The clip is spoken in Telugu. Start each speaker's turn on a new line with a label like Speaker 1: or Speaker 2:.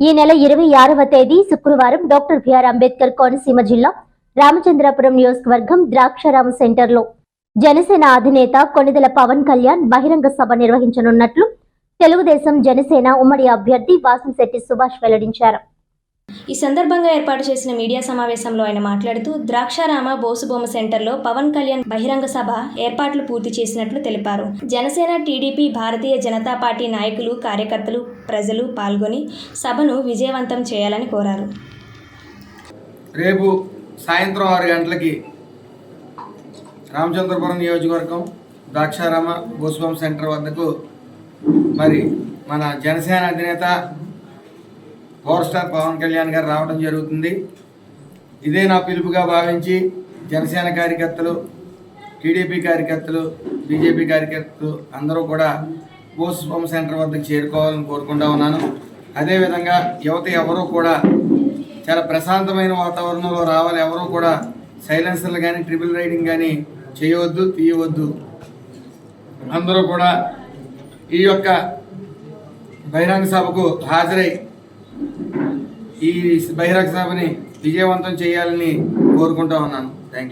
Speaker 1: ఈ నెల ఇరవై ఆరవ తేదీ శుక్రవారం డాక్టర్ బిఆర్ అంబేద్కర్ కోనసీమ జిల్లా రామచంద్రాపురం నియోజకవర్గం ద్రాక్షారామ సెంటర్లో జనసేన అధినేత కొణిదెల పవన్ కళ్యాణ్ బహిరంగ సభ నిర్వహించనున్నట్లు తెలుగుదేశం జనసేన ఉమ్మడి అభ్యర్థి వాసంశెట్టి సుభాష్ వెల్లడించారు.
Speaker 2: ఈ సందర్భంగా ఏర్పాటు చేసిన మీడియా సమావేశంలో ఆయన మాట్లాడుతూ ద్రాక్షారామ బోసుబొమ్మ సెంటర్లో పవన్ కళ్యాణ్ బహిరంగ సభ ఏర్పాట్లు పూర్తి చేసినట్లు తెలిపారు. జనసేన టీడీపీ భారతీయ జనతా పార్టీ నాయకులు కార్యకర్తలు ప్రజలు పాల్గొని సభను విజయవంతం చేయాలని కోరారు.
Speaker 3: రేపు సాయంత్రం ఆరు గంటలకి రామచంద్రపురం నియోజకవర్గం ద్రాక్షారామ బోసుబొమ్మ సెంటర్ వద్దకు మరి మన జనసేన అధినేత పవర్ స్టార్ పవన్ కళ్యాణ్ గారు రావడం జరుగుతుంది. ఇదే నా పిలుపుగా భావించి జనసేన కార్యకర్తలు టీడీపీ కార్యకర్తలు బీజేపీ కార్యకర్తలు అందరూ కూడా గోస్వాం సెంటర్ వద్దకు చేరుకోవాలని కోరుకుంటా ఉన్నాను. అదేవిధంగా యువత ఎవరూ కూడా చాలా ప్రశాంతమైన వాతావరణంలో రావాలి. ఎవరూ కూడా సైలెన్సర్లు కానీ ట్రిపుల్ రైడింగ్ కానీ చేయవద్దు తీయవద్దు. అందరూ కూడా ఈ యొక్క బహిరంగ సభకు హాజరై ఈ బహిరంగ సభని విజయవంతం చేయాలని కోరుకుంటా ఉన్నాను.